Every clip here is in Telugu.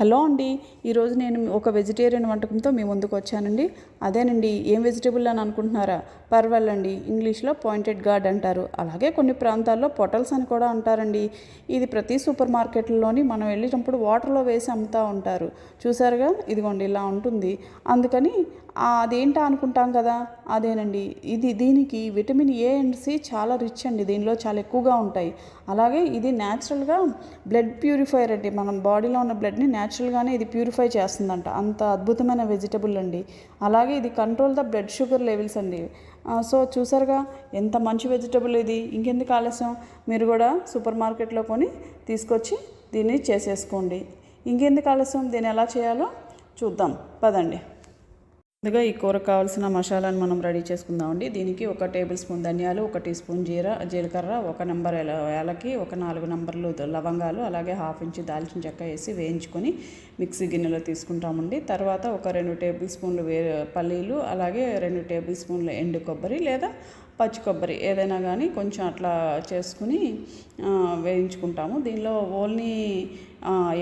హలో అండి ఈరోజు నేను ఒక వెజిటేరియన్ వంటకంతో మీ ముందుకు వచ్చానండి. అదేనండి ఏం వెజిటేబుల్ అని అనుకుంటున్నారా? పర్వాలండి అండి ఇంగ్లీష్లో పాయింటెడ్ గార్డ్ అంటారు. అలాగే కొన్ని ప్రాంతాల్లో పొటల్స్ అని కూడా అంటారండి. ఇది ప్రతి సూపర్ మార్కెట్లోని మనం వెళ్ళేటప్పుడు వాటర్లో వేసి అమ్ముతూ ఉంటారు. చూసారుగా? ఇదిగోండి ఇలా ఉంటుంది. అందుకని అదేంటా అనుకుంటాం కదా? అదేనండి. ఇది దీనికి విటమిన్ ఏ అండ్ సి చాలా రిచ్ అండి. దీనిలో చాలా ఎక్కువగా ఉంటాయి. అలాగే ఇది న్యాచురల్గా బ్లడ్ ప్యూరిఫైయర్ అండి. మనం బాడీలో ఉన్న బ్లడ్ని న్యాచురల్గానే ఇది ప్యూరిఫై చేస్తుందంట. అంత అద్భుతమైన వెజిటబుల్ అండి. అలాగే ఇది control the blood sugar levels అండి. సో చూసారుగా ఎంత మంచి వెజిటబుల్ ఇది. ఇంకెందుకు ఆలస్యం? మీరు కూడా సూపర్ మార్కెట్లో కొని తీసుకొచ్చి దీన్ని చేసేసుకోండి. ఇంకెందుకు ఆలస్యం? దీన్ని ఎలా చేయాలో చూద్దాం. పదండి. ముందుగా ఈ కూర కావాల్సిన మసాలాను మనం రెడీ చేసుకుందామండి. దీనికి ఒక టేబుల్ స్పూన్ ధనియాలు ఒక టీ స్పూన్ జీర జీలకర్ర ఒక నెంబర్ ఏలకి ఒక నాలుగు నంబర్లు లవంగాలు అలాగే హాఫ్ ఇంచ్ దాల్చిన చెక్క వేసి వేయించుకొని మిక్సీ గిన్నెలో తీసుకుంటామండి. తర్వాత ఒక రెండు టేబుల్ స్పూన్లు వే పల్లీలు అలాగే రెండు టేబుల్ స్పూన్లు ఎండు కొబ్బరి లేదా పచ్చి కొబ్బరి ఏదైనా కానీ కొంచెం అట్లా చేసుకుని వేయించుకుంటాము. దీనిలో ఓన్లీ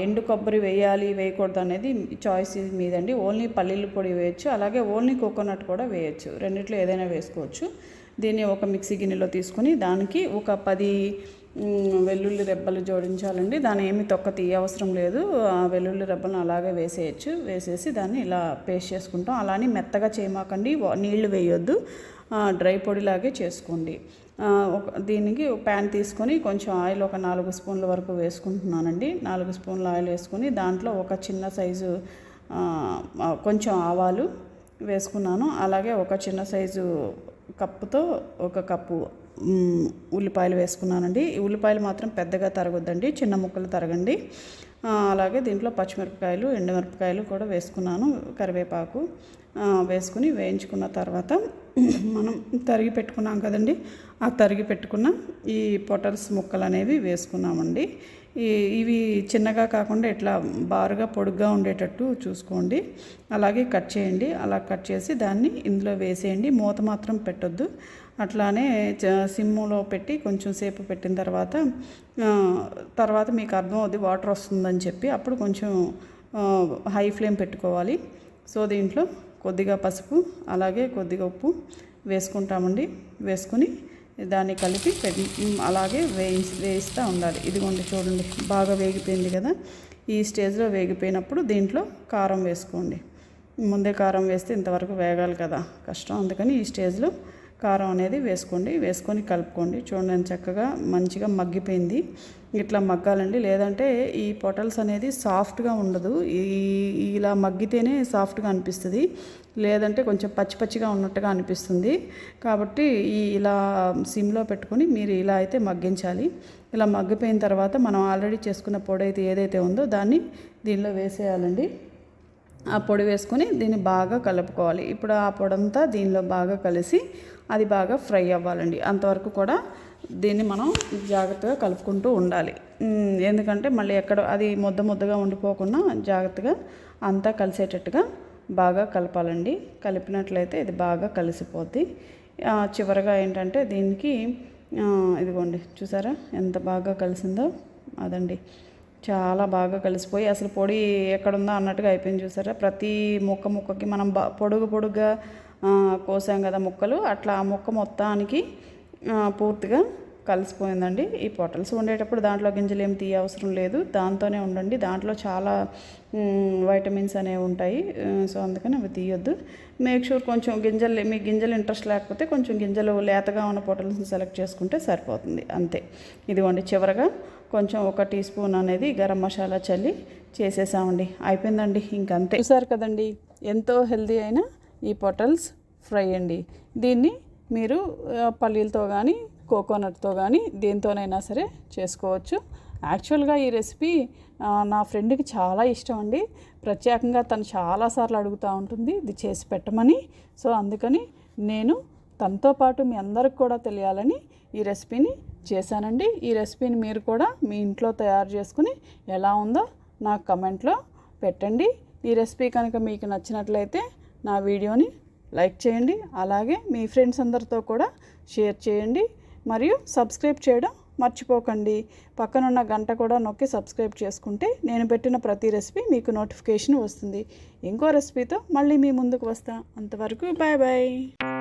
ఎండు కొబ్బరి వేయాలి వేయకూడదు అనేది చాయిస్ మీదండి. ఓన్లీ పల్లీల పొడి వేయచ్చు అలాగే ఓన్లీ కోకోనట్ కూడా వేయచ్చు. రెండిట్లో ఏదైనా వేసుకోవచ్చు. దీన్ని ఒక మిక్సీ గిన్నెలో తీసుకుని దానికి ఒక పది వెల్లుల్లి రెబ్బలు జోడించాలండి. దాని ఏమి తొక్క తీయవసరం లేదు. ఆ వెల్లుల్లి రెబ్బలను అలాగే వేసేయచ్చు. వేసేసి దాన్ని ఇలా పేస్ట్ చేసుకుంటాం. అలానే మెత్తగా చేయమాకండి నీళ్ళు వేయొద్దు. డ్రై పొడిలాగే చేసుకోండి. ఒక దీనికి ఒక ప్యాన్ తీసుకొని కొంచెం ఆయిల్ ఒక నాలుగు స్పూన్ల వరకు వేసుకుంటున్నానండి. నాలుగు స్పూన్ల ఆయిల్ వేసుకొని దాంట్లో ఒక చిన్న సైజు కొంచెం ఆవాలు వేసుకున్నాను. అలాగే ఒక చిన్న సైజు కప్పుతో ఒక కప్పు ఉల్లిపాయలు వేసుకున్నానండి. ఈ ఉల్లిపాయలు మాత్రం పెద్దగా తరగొద్దండి చిన్న ముక్కలు తరగండి. అలాగే దీంట్లో పచ్చిమిరపకాయలు ఎండుమిరపకాయలు కూడా వేసుకున్నాను కరివేపాకు వేసుకుని వేయించుకున్న తర్వాత మనం తరిగి పెట్టుకున్నాం కదండి. ఆ తరిగి పెట్టుకున్న ఈ పొటల్స్ ముక్కలు అనేవి వేసుకున్నామండి. ఇవి చిన్నగా కాకుండా ఇట్లా బారుగా పొడుగ్గా ఉండేటట్టు చూసుకోండి. అలాగే కట్ చేయండి. అలా కట్ చేసి దాన్ని ఇందులో వేసేయండి. మూత మాత్రం పెట్టొద్దు. అట్లానే చ- సిమ్ములో పెట్టి కొంచెం సేపు పెట్టిన తర్వాత తర్వాత మీకు అర్థం అవుద్ది వాటర్ వస్తుందని చెప్పి అప్పుడు కొంచెం హై ఫ్లేమ్ పెట్టుకోవాలి. సో దీంట్లో కొద్దిగా పసుపు అలాగే కొద్దిగా ఉప్పు వేసుకుంటామండి. వేసుకుని దాన్ని కలిపి అలాగే వేయి వేయిస్తూ ఉండాలి. ఇదిగోండి చూడండి బాగా వేగిపోయింది కదా. ఈ స్టేజ్లో వేగిపోయినప్పుడు దీంట్లో కారం వేసుకోండి. ముందే కారం వేస్తే ఇంతవరకు వేగాలి కదా. కష్టం. అందుకని ఈ స్టేజ్లో కారం అనేది వేసుకోండి. వేసుకొని కలుపుకోండి. చూడండి చక్కగా మంచిగా మగ్గిపోయింది. ఇట్లా మగ్గాలండి. లేదంటే ఈ పొటల్స్ అనేది సాఫ్ట్గా ఉండదు. ఈ ఇలా మగ్గితేనే సాఫ్ట్గా అనిపిస్తుంది. లేదంటే కొంచెం పచ్చి పచ్చిగా ఉన్నట్టుగా అనిపిస్తుంది. కాబట్టి ఈ ఇలా సిమ్లో పెట్టుకొని మీరు ఇలా అయితే మగ్గించాలి. ఇలా మగ్గిపోయిన తర్వాత మనం ఆల్రెడీ చేసుకున్న పొడి అయితే ఏదైతే ఉందో దాన్ని దీనిలో వేసేయాలండి. ఆ పొడి వేసుకొని దీన్ని బాగా కలుపుకోవాలి. ఇప్పుడు ఆ పొడంతా దీనిలో బాగా కలిసి అది బాగా ఫ్రై అవ్వాలండి. అంతవరకు కూడా దీన్ని మనం జాగ్రత్తగా కలుపుకుంటూ ఉండాలి. ఎందుకంటే మళ్ళీ ఎక్కడ అది ముద్ద ముద్దగా ఉండిపోకుండా జాగ్రత్తగా అంతా కలిసేటట్టుగా బాగా కలపాలండి. కలిపినట్లయితే ఇది బాగా కలిసిపోద్ది. చివరిగా చివరగా ఏంటంటే దీనికి ఇదిగోండి చూసారా? ఎంత బాగా కలిసిందో అదండి. చాలా బాగా కలిసిపోయి అసలు పొడి ఎక్కడుందో అన్నట్టుగా అయిపోయింది చూసారా? ప్రతి ముక్క ముక్కకి మనం పొడుగు పొడుగ్గా కోసాం కదా ముక్కలు అట్లా ఆ ముక్క మొత్తానికి పూర్తిగా కలిసిపోయిందండి. ఈ పొటల్స్ ఉండేటప్పుడు దాంట్లో గింజలు ఏం తీయ అవసరం లేదు. దాంతోనే ఉండండి. దాంట్లో చాలా వైటమిన్స్ అనేవి ఉంటాయి. సో అందుకని అవి తీయొద్దు. మేక్ షూర్ కొంచెం గింజలు మీ గింజలు ఇంట్రెస్ట్ లేకపోతే కొంచెం గింజలు లేతగా ఉన్న పొటల్స్ని సెలెక్ట్ చేసుకుంటే సరిపోతుంది. అంతే. ఇదిగోండి చివరగా కొంచెం ఒక టీ స్పూన్ అనేది గరం మసాలా చల్లి చేసేసామండి. అయిపోయిందండి ఇంకంతే. చూసారు కదండి ఎంతో హెల్దీ అయిన ఈ పొటల్స్ ఫ్రై అండి. దీన్ని మీరు పల్లీలతో కానీ కోకోనట్తో కానీ దేంతోనైనా సరే చేసుకోవచ్చు. యాక్చువల్గా ఈ రెసిపీ నా ఫ్రెండ్కి చాలా ఇష్టం అండి. ప్రత్యేకంగా తను చాలాసార్లు అడుగుతూ ఉంటుంది ఇది చేసి పెట్టమని. సో అందుకని నేను తనతో పాటు మీ అందరికి కూడా తెలియాలని ఈ రెసిపీని చేశానండి. ఈ రెసిపీని మీరు కూడా మీ ఇంట్లో తయారు చేసుకుని ఎలా ఉందో నాకు కమెంట్లో పెట్టండి. ఈ రెసిపీ కనుక మీకు నచ్చినట్లయితే నా వీడియోని లైక్ చేయండి. అలాగే మీ ఫ్రెండ్స్ అందరితో కూడా షేర్ చేయండి. మరియు సబ్స్క్రైబ్ చేయడం మర్చిపోకండి. పక్కనున్న గంట కూడా నొక్కి సబ్స్క్రైబ్ చేసుకుంటే నేను పెట్టిన ప్రతి రెసిపీ మీకు నోటిఫికేషన్ వస్తుంది. ఇంకో రెసిపీతో మళ్ళీ మీ ముందుకు వస్తా. అంతవరకు బాయ్ బాయ్.